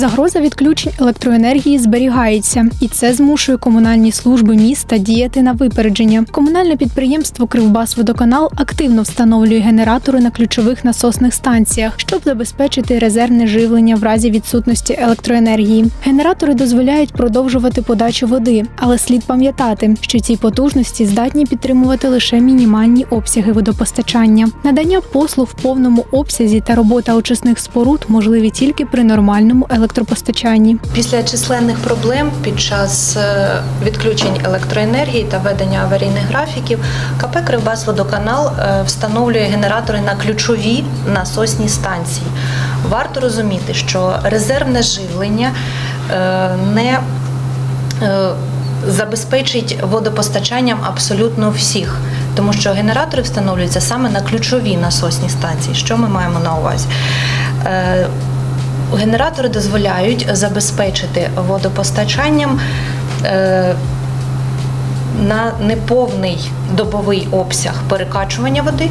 Загроза відключень електроенергії зберігається, і це змушує комунальні служби міста діяти на випередження. Комунальне підприємство Кривбасводоканал активно встановлює генератори на ключових насосних станціях, щоб забезпечити резервне живлення в разі відсутності електроенергії. Генератори дозволяють продовжувати подачу води, але слід пам'ятати, що ці потужності здатні підтримувати лише мінімальні обсяги водопостачання. Надання послуг в повному обсязі та робота очисних споруд можливі тільки при нормальному електропостачанні. Після численних проблем під час е, відключень електроенергії та ведення аварійних графіків КП Кривбасводоканал е, встановлює генератори на ключові насосні станції. Варто розуміти, що резервне живлення е, не забезпечить водопостачанням абсолютно всіх, тому що генератори встановлюються саме на ключові насосні станції. Що ми маємо на увазі? Генератори дозволяють забезпечити водопостачанням е, на неповний добовий обсяг перекачування води,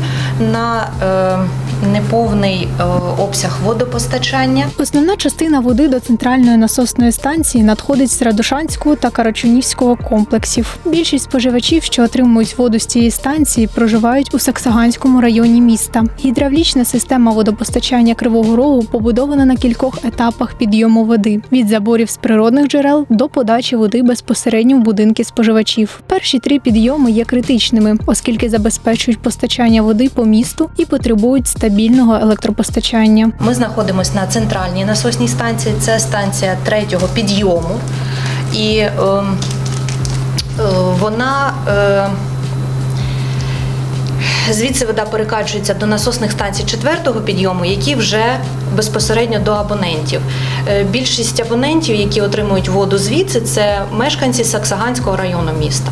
на е, неповний е, обсяг водопостачання. Основна частина води до центральної насосної станції надходить з Радушанського та Карачунівського комплексів. Більшість споживачів, що отримують воду з цієї станції, проживають у Саксаганському районі міста. Гідравлічна система водопостачання Кривого Рогу побудована на кількох етапах підйому води від заборів з природних джерел до подачі води безпосередньо в будинки споживачів. Перші три підйоми є критичними, оскільки забезпечують постачання води по місту і потребують стабільного електропостачання. Ми знаходимося на центральній насосній станції. Це станція третього підйому, і е, е, вона. Е, Звідси вода перекачується до насосних станцій четвертого підйому, які вже безпосередньо до абонентів. Е, Більшість абонентів, які отримують воду звідси, це мешканці Саксаганського району міста.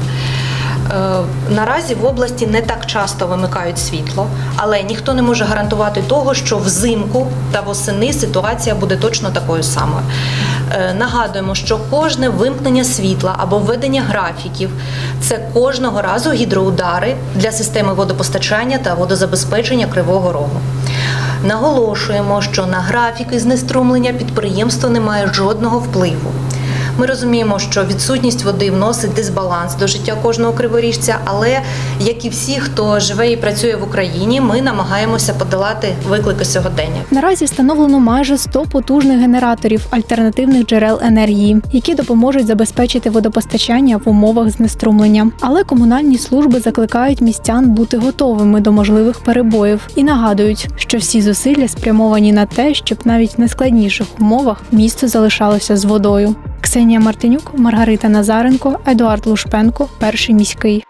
Е, Наразі в області не так часто вимикають світло, але ніхто не може гарантувати того, що взимку та восени ситуація буде точно такою самою. Е, Нагадуємо, що кожне вимкнення світла або введення графіків це кожного разу гідроудари для системи водопостачання та водозабезпечення Кривого Рогу. Наголошуємо, що на графіки знеструмлення підприємство не має жодного впливу. Ми розуміємо, що відсутність води вносить дисбаланс до життя кожного криворіжця, але як і всі, хто живе і працює в Україні, ми намагаємося подолати виклики сьогодення. Наразі встановлено майже 100 потужних генераторів альтернативних джерел енергії, які допоможуть забезпечити водопостачання в умовах знеструмлення. Але комунальні служби закликають містян бути готовими до можливих перебоїв і нагадують, що всі зусилля спрямовані на те, щоб навіть в найскладніших умовах місто залишалося з водою. Ксенія Мартинюк, Маргарита Назаренко, Едуард Лушпенко, перший міський.